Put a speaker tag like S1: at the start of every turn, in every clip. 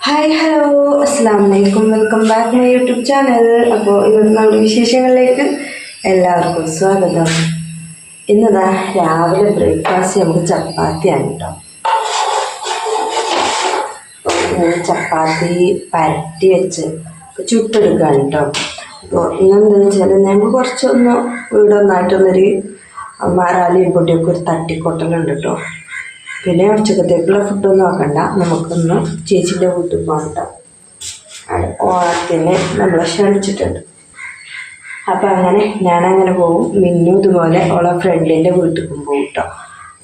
S1: Hi hello അസ്സാം വലൈക്കും welcome back my YouTube channel അപ്പോൾ ഇന്നത്തെ നമ്മുടെ വിശേഷങ്ങളിലേക്ക് എല്ലാവർക്കും സ്വാഗതം. ഇന്നതാ രാവിലെ ബ്രേക്ക്ഫാസ്റ്റ് നമുക്ക് ചപ്പാത്തിയാണ് കേട്ടോ ചപ്പാത്തി പരട്ടി വെച്ച് ചുട്ടെടുക്കുകയാണ് കേട്ടോ അപ്പോൾ ഇന്നെന്താണെന്ന് വെച്ചാൽ ഞങ്ങൾ കുറച്ചൊന്ന് വീടൊന്നായിട്ടൊന്നൊരു മാറാലിയും പൊടിയൊക്കെ ഒരു തട്ടിക്കൊട്ടലുണ്ട് കേട്ടോ പിന്നെ ഉച്ചക്കത്തേക്കുള്ള ഫുഡൊന്നും ആക്കണ്ട. നമുക്കൊന്ന് ചേച്ചീന്റെ വീട്ടിൽ പോകാം കേട്ടോ നമ്മൾ ഓണത്തിന് നമ്മളെ ക്ഷണിച്ചിട്ടുണ്ട്. അപ്പം അങ്ങനെ ഞാനങ്ങനെ പോകും മിന്നു ഇതുപോലെ ഓളെ ഫ്രണ്ടിന്റെ വീട്ടിലും പോകും കേട്ടോ.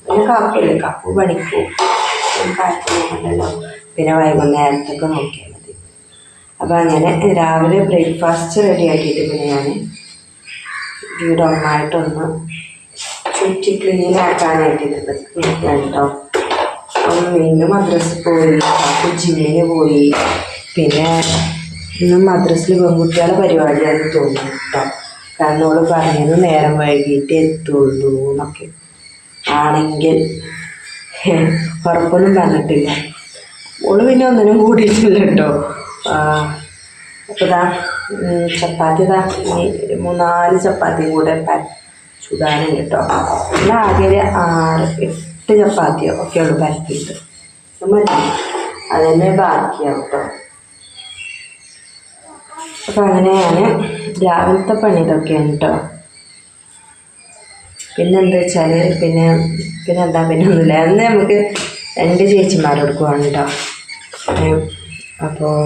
S1: പിന്നെ കാപ്പില്ല കാക്കു പണിക്ക് പോകും. കാറ്റ് പിന്നെ വൈകുന്നേരത്തൊക്കെ നോക്കിയാൽ മതി. അപ്പം അങ്ങനെ രാവിലെ ബ്രേക്ക്ഫാസ്റ്റ് റെഡി ആക്കിയിട്ട് പിന്നെ ഞാൻ വീട് ഒന്നായിട്ടൊന്ന് ചുറ്റി ക്ലീൻ ആക്കാനായിട്ട് കേട്ടോ ഇന്ന് മദ്രസിൽ പോയി അപ്പോൾ ജിമ്മിന് പോയി. പിന്നെ ഇന്നും മദ്രസിൽ പെൺകുട്ടികളുടെ പരിപാടിയാണെന്ന് തോന്നുന്നു കേട്ടോ. കാരണം ഓൾ പറഞ്ഞത് നേരം വൈകിട്ട് എത്തുള്ളൂ എന്നൊക്കെ. ആണെങ്കിൽ ഉറപ്പൊന്നും പറഞ്ഞിട്ടില്ല. ഓൾ പിന്നെ ഒന്നിനും കൂടിയിട്ടില്ല കേട്ടോ. അപ്പോൾ ചപ്പാത്തി ഇതാ. മൂന്നാൽ ചപ്പാത്തിയും കൂടെ ചുടാനുണ്ട് കേട്ടോ. പിന്നെ ആകെ ഒരു ആറ് എട്ട് ചപ്പാത്തിയോ ഒക്കെ ഉള്ളു പരത്തിയിട്ട്. അത് മതി അതന്നെ ബാക്കിയാവും കേട്ടോ. അപ്പം അങ്ങനെയാണ് രാവിലത്തെ പണി ഇതൊക്കെയാണ് കേട്ടോ. പിന്നെ എന്താ വെച്ചാൽ പിന്നെ പിന്നെ എന്താ പിന്നെ ഒന്നുമില്ല. അന്ന് നമുക്ക് രണ്ട് ചേച്ചിമാരോട് പോകണം കേട്ടോ. അപ്പോൾ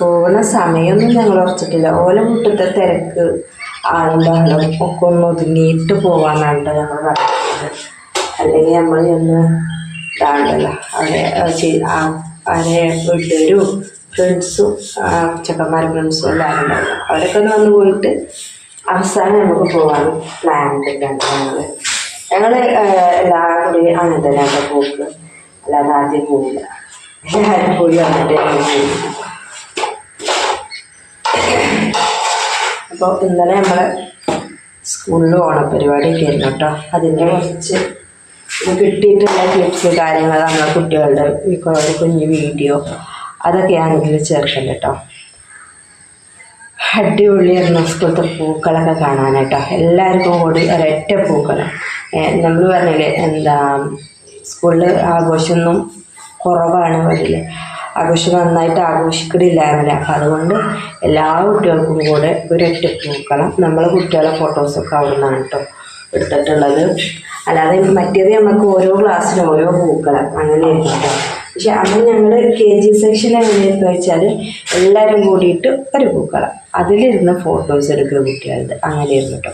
S1: പോകുന്ന സമയമൊന്നും ഞങ്ങൾ ഉറച്ചിട്ടില്ല. ഓല മുട്ടത്തെ തിരക്ക് ബഹളം ഒക്കെ ഒന്ന് ഒതുങ്ങിയിട്ട് പോകാന്നാണ് കേട്ടോ ഞങ്ങൾ പറയുന്നത്. അല്ലെങ്കിൽ നമ്മൾ ഒന്ന് ഇതാണല്ലോ. അവിടെ അവരെ വീട്ടുകാരും ഫ്രണ്ട്സും ചെക്കന്മാർ ഫ്രണ്ട്സും എല്ലാവരും ഉണ്ടാവും അവരൊക്കെ ഒന്ന് വന്ന് പോയിട്ട് അവസാനം നമുക്ക് പോകാൻ പ്ലാൻ ഉണ്ട് ഞങ്ങൾ ഞങ്ങൾ കൂടി അങ്ങനെ തന്നെ പോക്ക്. അല്ലാതെ ആദ്യം പോകില്ല എല്ലാവരും പോയി വന്നിട്ട് അപ്പോൾ ഇന്നലെ നമ്മൾ സ്കൂളിൽ ഓണപ്പരിപാടിയൊക്കെ ആയിരുന്നു കേട്ടോ. അതിന്റെ കുറച്ച് കിട്ടിയിട്ടുള്ള ക്ലിപ്സ് കാര്യങ്ങൾ നമ്മളെ കുട്ടികളുടെ ഒരു കുഞ്ഞു വീഡിയോ. അതൊക്കെയാണ് ഇതിൽ ചേർക്കേണ്ടത് കേട്ടോ. അടിപൊളിയായിരുന്നു സ്കൂളത്തെ പൂക്കളൊക്കെ കാണാനായിട്ടോ. എല്ലാവർക്കും കൂടി ഒരൊറ്റ പൂക്കളം. നമ്മൾ പറഞ്ഞില്ലേ എന്താ സ്കൂളിൽ ആഘോഷമൊന്നും കുറവാണ് പറയില്ലേ ആഘോഷം നന്നായിട്ട് ആഘോഷിക്കണില്ലായിരുന്നില്ല അപ്പം അതുകൊണ്ട് എല്ലാ കുട്ടികൾക്കും കൂടെ ഒരൊറ്റ പൂക്കളം. നമ്മളെ കുട്ടികളെ ഫോട്ടോസൊക്കെ അവിടെ നിന്നാണ് കേട്ടോ എടുത്തിട്ടുള്ളത്. അല്ലാതെ മറ്റേത് നമുക്ക് ഓരോ ക്ലാസ്സിലും ഓരോ പൂക്കളം. അങ്ങനെയായിരുന്നു കേട്ടോ പക്ഷെ അന്ന് ഞങ്ങൾ കെ ജി സെക്ഷൻ എങ്ങനെയായിരുന്നു വെച്ചാൽ എല്ലാവരും കൂടിയിട്ട് ഒരു പൂക്കളം. അതിലിരുന്ന് ഫോട്ടോസ് എടുക്കുക കുട്ടികളുടെ അങ്ങനെയായിരുന്നു കേട്ടോ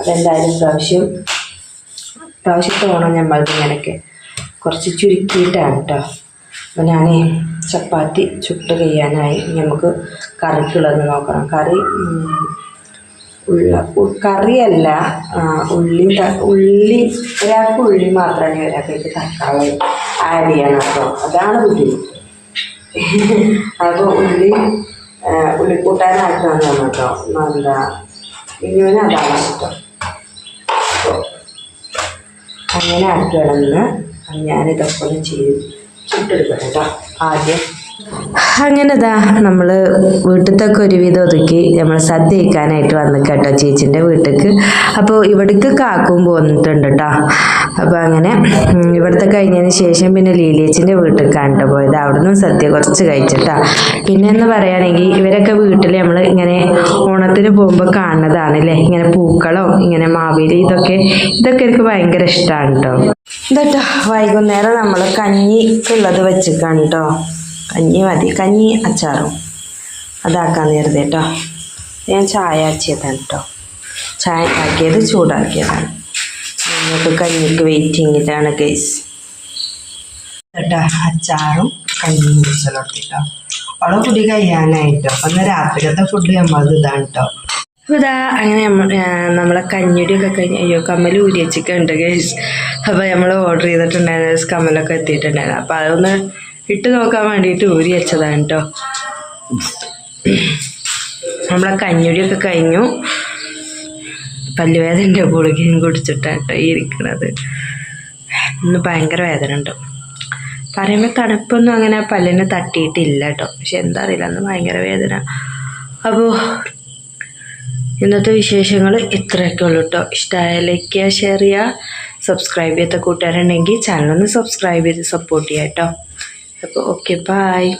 S1: അതെന്തായാലും പ്രാവശ്യം പ്രാവശ്യത്തെ ഓണം ഞമ്മളുടെ ഇങ്ങനെയൊക്കെ കുറച്ച് ചുരുക്കിയിട്ടാണ് കേട്ടോ അപ്പോൾ ഞാൻ ചപ്പാത്തി ചുട്ട് കഴിയാനായി. നമുക്ക് കറിക്കുള്ളത് നോക്കണം. കറി ഉള്ള കറിയല്ല ഉള്ളി ഉള്ളി ഒരാൾക്ക് ഉള്ളി മാത്രമേ ഒരാൾക്ക് തക്കാളി ആഡ് ചെയ്യണം അപ്പോൾ അതാണ് ബുദ്ധിമുട്ട്. അപ്പോൾ ഉള്ളി ഉള്ളിക്കൂട്ടാനായിട്ടാണ് കേട്ടോ. എന്താ ഇങ്ങനെ അതാണ് ഇഷ്ടം. അങ്ങനെ ആക്കുകയാണെന്ന് ഞാനിതൊക്കെ ചെയ്ത് ചുട്ടെടുക്കണം കേട്ടോ. ആദ്യം അങ്ങനെതാ നമ്മൾ വീട്ടിലത്തൊക്കെ ഒരുവിധം ഒതുക്കി നമ്മൾ സദ്യ കഴിക്കാനായിട്ട് വന്നു കേട്ടോ ചേച്ചിന്റെ വീട്ടിലേക്ക് അപ്പോൾ ഇവിടേക്ക് കാക്കും പോന്നിട്ടുണ്ട് കേട്ടോ അപ്പോൾ അങ്ങനെ ഇവിടത്തെ കഴിഞ്ഞതിന് ശേഷം പിന്നെ ലീലിയച്ചിന്റെ വീട്ടിൽ കണ്ടു പോയത്. അവിടെ നിന്നും സദ്യ കുറച്ച് കഴിച്ചിട്ടാ. പിന്നെ എന്ന് പറയുകയാണെങ്കിൽ ഇവരൊക്കെ വീട്ടിൽ നമ്മൾ ഇങ്ങനെ ഓണത്തിന് പോകുമ്പോൾ കാണുന്നതാണ് അല്ലേ ഇങ്ങനെ പൂക്കളോ ഇങ്ങനെ മാവേലി ഇതൊക്കെ ഇതൊക്കെ എനിക്ക് ഭയങ്കര ഇഷ്ടമാണ് കേട്ടോ ഇതട്ടോ വൈകുന്നേരം നമ്മൾ കഞ്ഞിക്കുള്ളത് വെച്ചിക്കാണ് കേട്ടോ കഞ്ഞി മതി. കഞ്ഞി അച്ചാറും. അതാക്കാൻ നേരത്തെ കേട്ടോ ഞാൻ ചായ അച്ചിയതാണ് കേട്ടോ ചായ ആക്കിയത് ചൂടാക്കിയതാണ്. ഞങ്ങൾക്ക് കഞ്ഞിക്ക് വെയിറ്റിങ്ങിലാണ് കേസ് കേട്ടോ അച്ചാറും കഞ്ഞിയും കുറിച്ചിട്ടോ അവളെ കുടി കഴിയാനായിട്ടോ ഇന്ന് രാത്രിക്കത്തെ ഫുഡ് നമ്മളത് ഇതാണ് കേട്ടോ ഇതാ അങ്ങനെ നമ്മ- നമ്മളെ കഞ്ഞിടിയൊക്കെ കഴിഞ്ഞ് അയ്യോ കമ്മൽ ഊരിയച്ചൊക്കെ ഉണ്ട് കേസ് അപ്പോൾ നമ്മൾ ഓർഡർ ചെയ്തിട്ടുണ്ടായിരുന്നു കമ്മലൊക്കെ എത്തിയിട്ടുണ്ടായിരുന്നു. അപ്പോൾ അതൊന്ന് ഇട്ട് നോക്കാൻ വേണ്ടിയിട്ട് ഊരി വെച്ചതാണ് കേട്ടോ നമ്മളെ കഞ്ഞുടിയൊക്കെ കഴിഞ്ഞു. പല്ലുവേദനന്റെ ഗുളികയും കുടിച്ചിട്ടാണ് ഈ ഇരിക്കണത്. ഇന്ന് ഭയങ്കര വേദന ഉണ്ട്. പറയുമ്പോൾ തണുപ്പൊന്നും അങ്ങനെ പല്ലിന് തട്ടിയിട്ടില്ല കേട്ടോ പക്ഷെ എന്താ അറിയില്ല അന്ന് ഭയങ്കര വേദന. അപ്പോൾ ഇന്നത്തെ വിശേഷങ്ങൾ ഇത്രയൊക്കെ ഉള്ളൂ കേട്ടോ ഇഷ്ടമായ ലൈക്ക് ചെയ്യുക ഷെയർ ചെയ്യുക സബ്സ്ക്രൈബ് ചെയ്യാത്ത കൂട്ടുകാരുണ്ടെങ്കിൽ ചാനലൊന്ന് സബ്സ്ക്രൈബ് ചെയ്ത് സപ്പോർട്ട് ചെയ്യാം കേട്ടോ അപ്പോൾ ഓക്കെ ബായ്